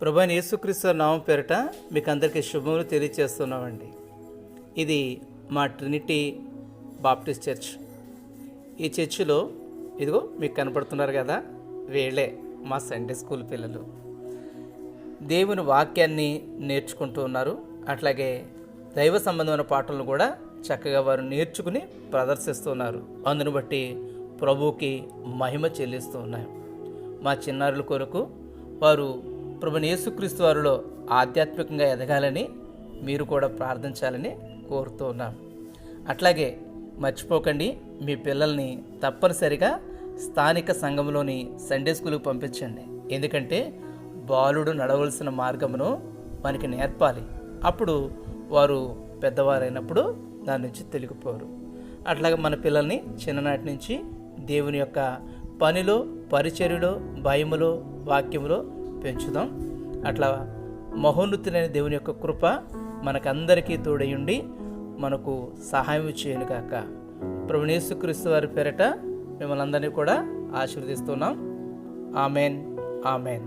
ప్రభాని యేసుక్రీస్తు నామం పేరిట మీకు అందరికీ శుభములు తెలియజేస్తున్నామండి ఇది మా ట్రినిటీ బాప్టిస్ట్ చర్చ్. ఈ చర్చిలో ఇదిగో మీకు కనపడుతున్నారు కదా వీళ్ళే మా సండే స్కూల్ పిల్లలు. దేవుని వాక్యాన్ని నేర్చుకుంటూ ఉన్నారు. అట్లాగే దైవ సంబంధమైన పాటలను కూడా చక్కగా వారు నేర్చుకుని ప్రదర్శిస్తున్నారు అందును బట్టి ప్రభువుకి మహిమ చెల్లిస్తూ ఉన్నాయి. మా చిన్నారుల కొరకు వారు ప్రభుని యేసుక్రీస్తు వారిలో ఆధ్యాత్మికంగా ఎదగాలని మీరు కూడా ప్రార్థించాలని కోరుతూ అట్లాగే మర్చిపోకండి మీ పిల్లల్ని తప్పనిసరిగా స్థానిక సంఘంలోని సండే స్కూల్కి పంపించండి. ఎందుకంటే బాలుడు నడవలసిన మార్గమును మనకి నేర్పాలి. అప్పుడు వారు పెద్దవారైనప్పుడు దాని నుంచి తెలిగిపోరు. అట్లాగే మన పిల్లల్ని చిన్ననాటి నుంచి దేవుని యొక్క పనిలో పరిచర్యలో భయములో వాక్యములో పెంచుదాం. అట్లా మహోన్నతులైన దేవుని యొక్క కృప మనకందరికీ తోడయుండి మనకు సహాయం చేయను కాక ప్రభునేసుక్రీస్తు వారి పేరట మిమ్మల్ని అందరినీ కూడా ఆశీర్వదిస్తున్నాం. ఆమెన్. ఆమెన్.